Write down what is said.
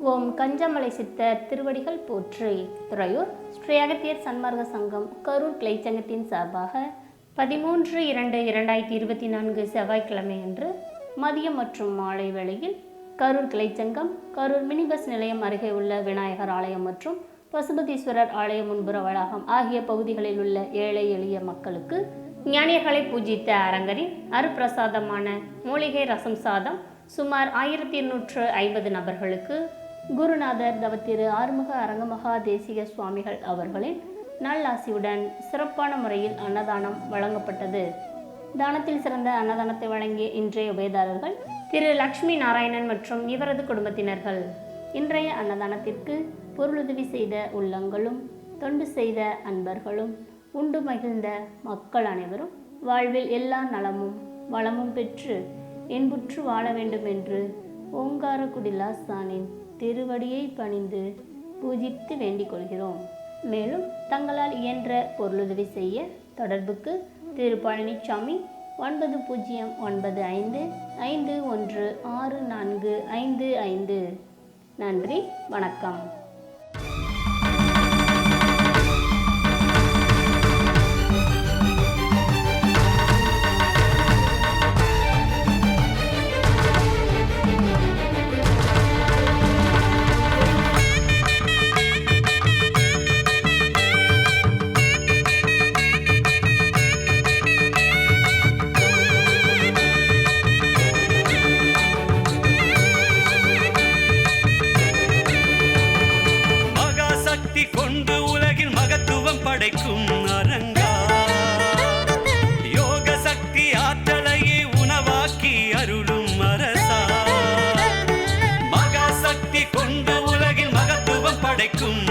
ஓம் கஞ்சமலை சித்தர் திருவடிகள் போற்றி. துறையூர் ஸ்ரீ அகத்தியர் சன்மார்க்க சங்கம் கரூர் கிளைச்சங்கத்தின் சார்பாக பதிமூன்று இரண்டு இரண்டாயிரத்தி இருபத்தி நான்கு செவ்வாய்க்கிழமை அன்று மதியம் மற்றும் மாலை வேளையில் கரூர் கிளைச்சங்கம் கரூர் மினி பஸ் நிலையம் அருகே உள்ள விநாயகர் ஆலயம் மற்றும் பசுபதீஸ்வரர் ஆலய முன்புற வளாகம் ஆகிய பகுதிகளில் உள்ள ஏழை எளிய மக்களுக்கு ஞானியர்களை பூஜித்த அரங்கரின் அருப்பிரசாதமான மூலிகை ரசம் சாதம் சுமார் ஆயிரத்தி எண்ணூற்று ஐம்பது நபர்களுக்கு குருநாதர் தவத்திரு ஆறுமுக அரங்கமகா தேசிக சுவாமிகள் அவர்களின் நல்லாசியுடன் சிறப்பான முறையில் அன்னதானம் வழங்கப்பட்டது. தானத்தில் சிறந்த அன்னதானத்தை வழங்கிய இன்றைய உபயதாரர்கள் திரு லக்ஷ்மி நாராயணன் மற்றும் இவரது குடும்பத்தினர்கள். இன்றைய அன்னதானத்திற்கு பொருளுதவி செய்த உள்ளங்களும் தொண்டு செய்த அன்பர்களும் உண்டு மகிழ்ந்த மக்கள் அனைவரும் வாழ்வில் எல்லா நலமும் வளமும் பெற்று இன்புற்று வாழ வேண்டும் என்று ஓங்காரக்குடிலாசானின் திருவடியை பணிந்து பூஜித்து வேண்டிக் கொள்கிறோம். மேலும் தங்களால் இயன்ற பொருளுதவி செய்ய தொடர்புக்கு திரு. பழனிசாமி ஒன்பது பூஜ்ஜியம் ஒன்பது ஐந்து ஐந்து ஒன்று ஆறு நான்கு ஐந்து ஐந்து. நன்றி வணக்கம். மகத்துவம் அரங்கா? யோக சக்தி ஆற்றலையே உணவாக்கி அருளும் அரசா? மகாசக்தி கொண்டு உலகில் மகத்துவம் படைக்கும்